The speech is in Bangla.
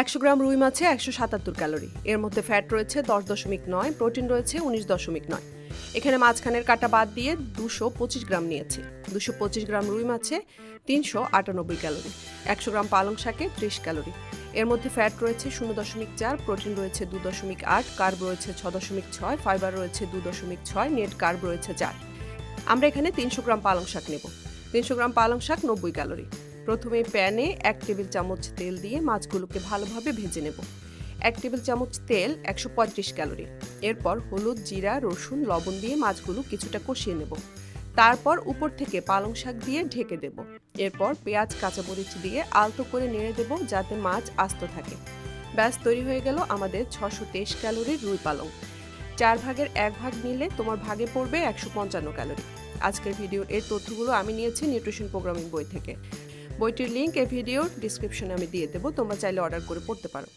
একশো গ্রাম রুই মাছে একশো সাতাত্তর ক্যালোরি। এর মধ্যে ফ্যাট রয়েছে দশ দশমিক নয়, প্রোটিন রয়েছে উনিশ দশমিক নয়। এখানে মাঝখানের কাটা বাদ দিয়ে দুশো পঁচিশ গ্রাম নিয়েছি। দুশো পঁচিশ গ্রাম রুই মাছে তিনশো আটানব্বই ক্যালোরি, একশো গ্রাম পালং শাকে ত্রিশ ক্যালোরি। এর মধ্যে ফ্যাট রয়েছে শূন্য দশমিক চার, প্রোটিন রয়েছে দু দশমিক আট, কার্ব রয়েছে ছ দশমিক ছয়, ফাইবার রয়েছে দু দশমিক ছয়, নেট কার্ব রয়েছে চার। আমরা এখানে তিনশো গ্রাম পালং শাক নেব। তিনশো গ্রাম পালং শাক নব্বই ক্যালোরি। প্রথমে প্যানে এক টেবিল চামচ তেল দিয়ে মাছগুলোকে ভালোভাবে ভেজে নেব। এক টেবিল চামচ তেল একশো পঁয়ত্রিশ ক্যালোরি। এরপর হলুদ, জিরা, রসুন, লবণ দিয়ে মাছগুলো কিছুটা কষিয়ে নেব। তারপর উপর থেকে পালং শাক দিয়ে ঢেকে দেব। এরপর পেঁয়াজ, কাঁচামরিচ দিয়ে আলতো করে নেড়ে দেব যাতে মাছ আস্ত থাকে। ব্যাস, তৈরি হয়ে গেল আমাদের ছশো তেইশ ক্যালোরির রুই পালং। চার ভাগের এক ভাগ নিলে তোমার ভাগে পড়বে একশো পঞ্চান্ন ক্যালোরি। আজকের ভিডিওর এর তথ্যগুলো আমি নিয়েছি নিউট্রিশন প্রোগ্রামিং বই থেকে। বইটির লিঙ্ক এই ভিডিওর ডিসক্রিপশনে আমি দিয়ে দেবো তোমরা চাইলে অর্ডার করে পড়তে পারো।